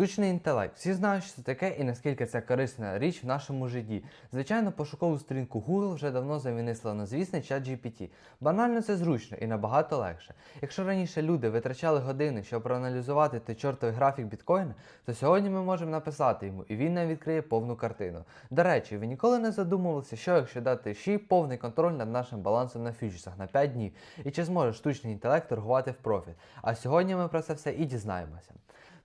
Штучний інтелект. Всі знають, що це таке і наскільки це корисна річ в нашому житті. Звичайно, пошукову сторінку Google вже давно замінив славнозвісний чат GPT. Банально це зручно і набагато легше. Якщо раніше люди витрачали години, щоб проаналізувати той чортовий графік біткоїна, то сьогодні ми можемо написати йому, і він нам відкриє повну картину. До речі, ви ніколи не задумувалися, що якщо дати ще повний контроль над нашим балансом на фьючерсах на 5 днів, і чи зможе штучний інтелект торгувати в профіт. А сьогодні ми про це все і дізнаємося.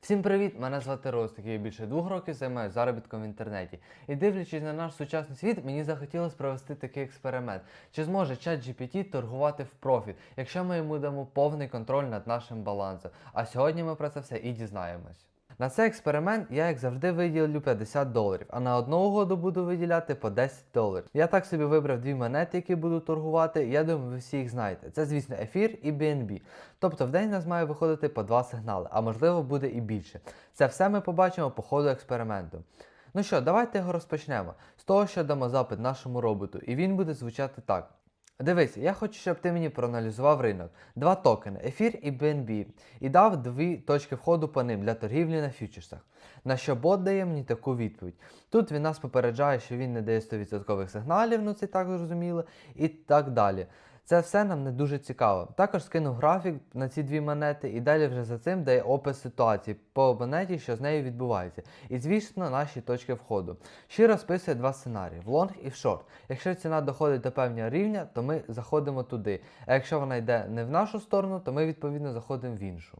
Всім привіт! Мене звати Ростик, я більше двох років займаюся заробітком в інтернеті. І дивлячись на наш сучасний світ, мені захотілося провести такий експеримент. Чи зможе чат GPT торгувати в профіт, якщо ми йому дамо повний контроль над нашим балансом? А сьогодні ми про це все і дізнаємось. На цей експеримент я, як завжди, виділю 50 доларів, а на одну угоду буду виділяти по 10 доларів. Я так собі вибрав дві монети, які буду торгувати. Я думаю, ви всі їх знаєте. Це, звісно, ефір і BNB. Тобто в день нас має виходити по два сигнали, а можливо буде і більше. Це все ми побачимо по ходу експерименту. Ну що, давайте його розпочнемо. З того, що дамо запит нашому роботу, і він буде звучати так. Дивись, я хочу, щоб ти мені проаналізував ринок. Два токени ефір і BNB, і дав дві точки входу по ним для торгівлі на фьючерсах. На що бот дає мені таку відповідь. Тут він нас попереджає, що він не дає 100% сигналів, ну це так зрозуміло, і так далі. Це все нам не дуже цікаво. Також скину графік на ці дві монети і далі вже за цим дає опис ситуації по монеті, що з нею відбувається. І звісно, наші точки входу. Ще розписує два сценарії: в лонг і в шорт. Якщо ціна доходить до певного рівня, то ми заходимо туди. А якщо вона йде не в нашу сторону, то ми відповідно заходимо в іншу.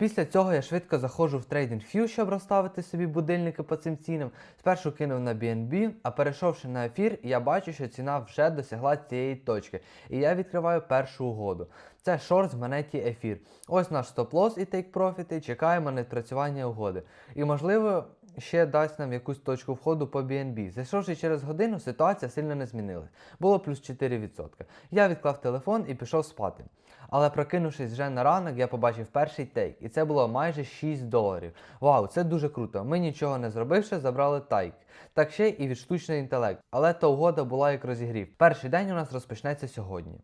Після цього я швидко заходжу в TradingView, щоб розставити собі будильники по цим цінам. Спершу кинув на BNB, а перейшовши на ефір, я бачу, що ціна вже досягла цієї точки. І я відкриваю першу угоду. Це шорт з монеті ефір. Ось наш стоп-лосс і тейк профіти. чекаємо на відпрацювання угоди. І можливо. Ще дасть нам якусь точку входу по BNB. Зайшовши через годину, ситуація сильно не змінилась. Було плюс 4%. Я відклав телефон і пішов спати. Але прокинувшись вже на ранок, я побачив перший тейк, і це було майже 6 доларів. Вау, це дуже круто. Ми нічого не зробивши, забрали тайк. Так ще і від штучний інтелект. Але та угода була як розігрів. Перший день у нас розпочнеться сьогодні.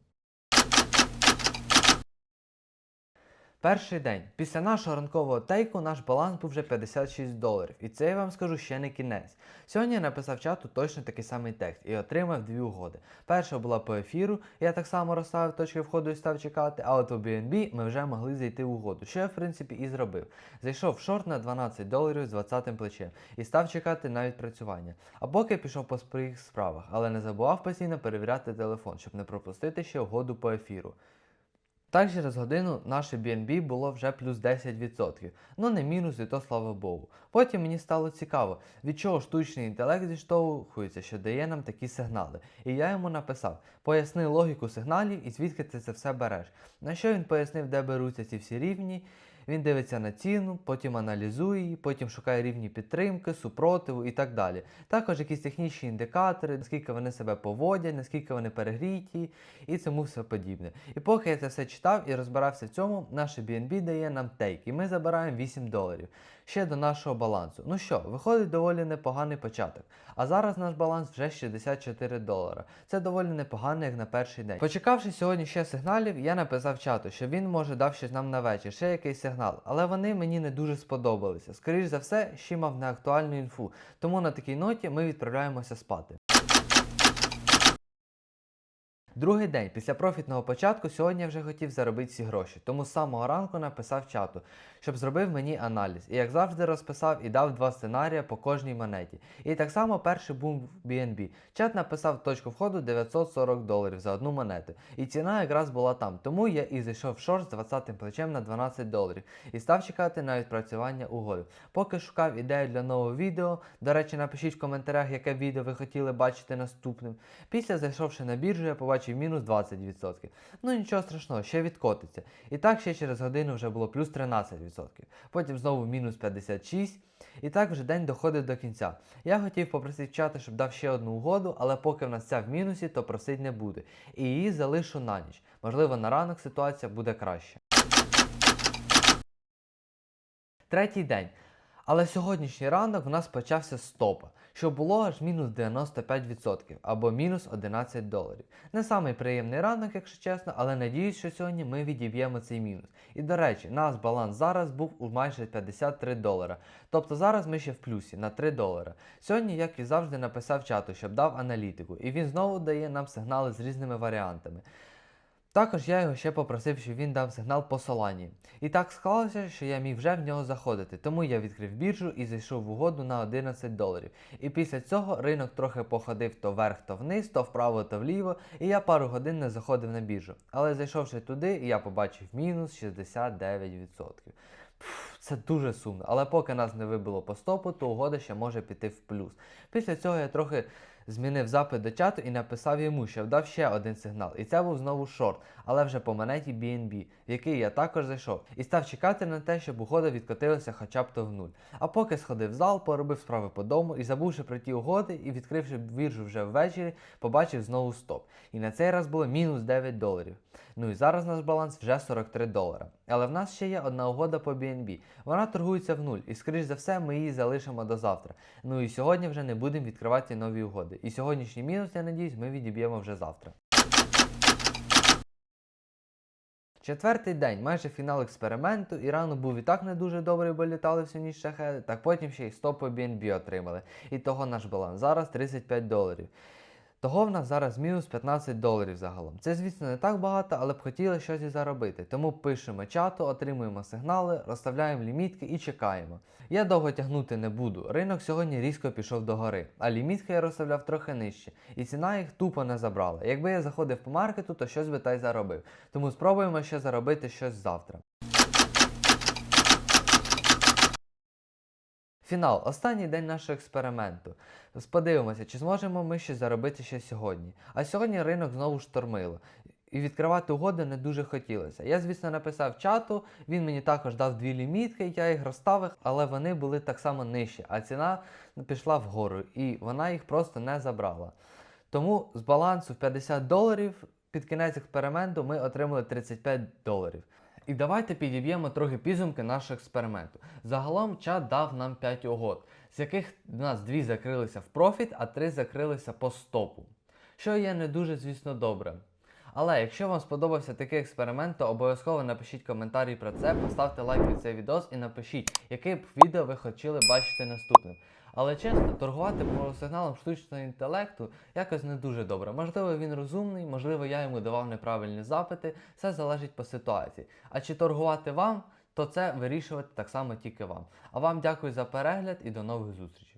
Перший день. Після нашого ранкового тейку наш баланс був вже 56 доларів. І це я вам скажу ще не кінець. Сьогодні я написав чату точно такий самий текст і отримав дві угоди. Перша була по ефіру, я так само розставив точки входу і став чекати, а от у BNB ми вже могли зайти в угоду, що я в принципі і зробив. Зайшов в шорт на 12 доларів з 20 плечем і став чекати на відпрацювання. А поки пішов по своїх справах, але не забував постійно перевіряти телефон, щоб не пропустити ще угоду по ефіру. Так через годину наше BNB було вже плюс 10%. Ну не мінус, і то слава Богу. Потім мені стало цікаво, від чого штучний інтелект зіштовхується, що дає нам такі сигнали. І я йому написав: поясни логіку сигналів і звідки ти це все береш. На що він пояснив, де беруться ці всі рівні. Він дивиться на ціну, потім аналізує її, потім шукає рівні підтримки, супротиву і так далі. Також якісь технічні індикатори, наскільки вони себе поводять, наскільки вони перегріті і цьому все подібне. І поки я це все читав і розбирався в цьому, наше BNB дає нам тейк, і ми забираємо 8 доларів ще до нашого балансу. Ну що, виходить доволі непоганий початок. А зараз наш баланс вже 64 долара. Це доволі непогано, як на перший день. Почекавши сьогодні ще сигналів, я написав чату, що він може дав щось нам на вечір, ще якийсь сигнал. Але вони мені не дуже сподобалися. Скоріше за все, ще мав неактуальну інфу. Тому на такій ноті ми відправляємося спати. Другий день після профітного початку сьогодні я вже хотів заробити ці гроші, тому з самого ранку написав чату, щоб зробив мені аналіз. І як завжди розписав і дав два сценарії по кожній монеті. І так само перший бум в BNB. Чат написав точку входу 940 доларів за одну монету. І ціна якраз була там. Тому я і зайшов в шорт з 20 плечем на 12 доларів і став чекати на відпрацювання угоди. Поки шукав ідею для нового відео. До речі, напишіть в коментарях, яке відео ви хотіли бачити наступним. Після зайшовши на біржу, я побачив мінус 20%. Ну нічого страшного, ще відкотиться. І так ще через годину вже було плюс 13%. Потім знову мінус 56%. І так вже день доходить до кінця. Я хотів попросити чата, щоб дав ще одну угоду, але поки в нас ця в мінусі, то просить не буде. І її залишу на ніч. Можливо, на ранок ситуація буде краще. Третій день. Але сьогоднішній ранок в нас почався з стопа, що було аж мінус 95% або мінус 11 доларів. Не самий приємний ранок, якщо чесно, але надіюсь, що сьогодні ми відіб'ємо цей мінус. І до речі, наш баланс зараз був у майже 53 долара. Тобто зараз ми ще в плюсі на 3 долара. Сьогодні, як і завжди, написав чату, щоб дав аналітику, і він знову дає нам сигнали з різними варіантами. Також я його ще попросив, щоб він дав сигнал по Солані. І так склалося, що я міг вже в нього заходити, тому я відкрив біржу і зайшов в угоду на 11 доларів. І після цього ринок трохи походив то вверх, то вниз, то вправо, то вліво, і я пару годин не заходив на біржу. Але зайшовши туди, я побачив мінус 69%. Пф, Це дуже сумно, але поки нас не вибило по стопу, то угода ще може піти в плюс. Після цього я трохи змінив запит до чату і написав йому, що вдав ще один сигнал. І це був знову шорт, але вже по монеті BNB, в який я також зайшов, і став чекати на те, щоб угода відкотилася хоча б то в нуль. А поки сходив в зал, поробив справи по дому і забувши про ті угоди, і відкривши біржу вже ввечері, побачив знову стоп. І на цей раз було мінус 9 доларів. Ну і зараз наш баланс вже 43 долара. Але в нас ще є одна угода по BNB. Вона торгується в нуль, і скоріш за все ми її залишимо до завтра. Ну і сьогодні вже не будемо відкривати нові угоди. І сьогоднішній мінус, я надіюсь, ми відіб'ємо вже завтра. Четвертий день, майже фінал експерименту, і рано був і так не дуже добрий, бо літали всю ніч шахеди, так потім ще й 100 по BNB отримали. І того наш баланс зараз 35 доларів. Того в нас зараз мінус 15 доларів загалом. Це, звісно, не так багато, але б хотіли щось і заробити. Тому пишемо чату, отримуємо сигнали, розставляємо лімітки і чекаємо. Я довго тягнути не буду. Ринок сьогодні різко пішов до гори, а лімітки я розставляв трохи нижче, і ціна їх тупо не забрала. Якби я заходив по маркету, то щось би та й заробив. Тому спробуємо ще заробити щось завтра. Фінал, останній день нашого експерименту. Подивимося, чи зможемо ми ще заробити ще сьогодні. А сьогодні ринок знову штормило. І відкривати угоди не дуже хотілося. Я, звісно, написав чату, він мені також дав дві лімітки, я їх розставив, але вони були так само нижчі, а ціна пішла вгору, і вона їх просто не забрала. Тому з балансу в 50 доларів під кінець експерименту ми отримали 35 доларів. І давайте підіб'ємо трохи підсумки нашого експерименту. Загалом чат дав нам 5 угод, з яких в нас дві закрилися в профіт, а три закрилися по стопу. Що є не дуже, звісно, добре. Але якщо вам сподобався такий експеримент, то обов'язково напишіть коментарі про це, поставте лайк під цей відос і напишіть, яке б відео ви хотіли бачити наступним. Але чесно, торгувати по сигналам штучного інтелекту якось не дуже добре. Можливо, він розумний, можливо, я йому давав неправильні запити, все залежить по ситуації. А чи торгувати вам, то це вирішувати так само тільки вам. А вам дякую за перегляд і до нових зустрічей.